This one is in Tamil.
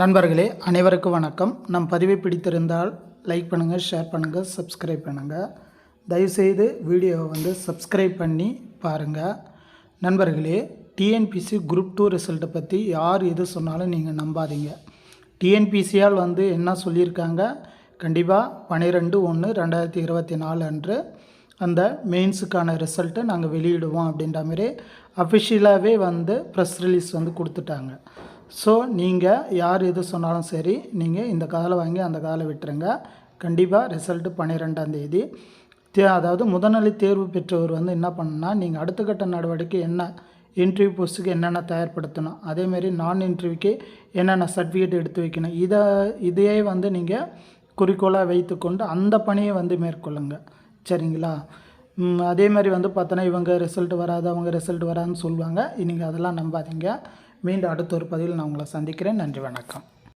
நண்பர்களே அனைவருக்கும் வணக்கம். நம் பதிவை பிடித்திருந்தால் லைக் பண்ணுங்கள் ஷேர் பண்ணுங்கள் சப்ஸ்கிரைப் பண்ணுங்கள் தயவுசெய்து வீடியோவை வந்து சப்ஸ்கிரைப் பண்ணி பாருங்கள் நண்பர்களே டிஎன்பிசி குரூப் டூ ரிசல்ட்டை பற்றி யார் எது சொன்னாலும் நீங்கள் நம்பாதீங்க. டிஎன்பிசியால் வந்து என்ன சொல்லியிருக்காங்க? கண்டிப்பாக பன்னிரெண்டு ஒன்று ரெண்டாயிரத்தி இருபத்தி நாலு அன்று அந்த மெயின்ஸுக்கான ரிசல்ட்டை நாங்கள் வெளியிடுவோம் அப்படின்ற மாதிரி அஃபிஷியலாகவே வந்து ப்ரெஸ் ரிலீஸ் வந்து கொடுத்துட்டாங்க. ஸோ நீங்கள் யார் எது சொன்னாலும் சரி நீங்கள் இந்த காதில் வாங்கி அந்த காலை விட்டுருங்க. கண்டிப்பாக ரிசல்ட்டு பன்னிரெண்டாம் தேதி. தே அதாவது முதல்நிலை தேர்வு பெற்றவர் வந்து என்ன பண்ணுன்னா நீங்கள் அடுத்த கட்ட நடவடிக்கை என்ன இன்டர்வியூ போஸ்ட்டுக்கு என்னென்ன தயார்படுத்தணும் அதேமாரி நான் இன்டர்வியூக்கு என்னென்ன சர்டிஃபிகேட் எடுத்து வைக்கணும் இதை இதையே வந்து நீங்கள் குறிக்கோளாக வைத்துக்கொண்டு அந்த பணியை வந்து மேற்கொள்ளுங்கள் சரிங்களா? அதே மாதிரி வந்து பார்த்தோன்னா இவங்க ரிசல்ட் வராது அவங்க ரிசல்ட் வராதுன்னு சொல்லுவாங்க. நீங்கள் அதெல்லாம் நம்பாதீங்க. மீண்டும் அடுத்த ஒரு பதிவில் நான் உங்களை சந்திக்கிறேன். நன்றி வணக்கம்.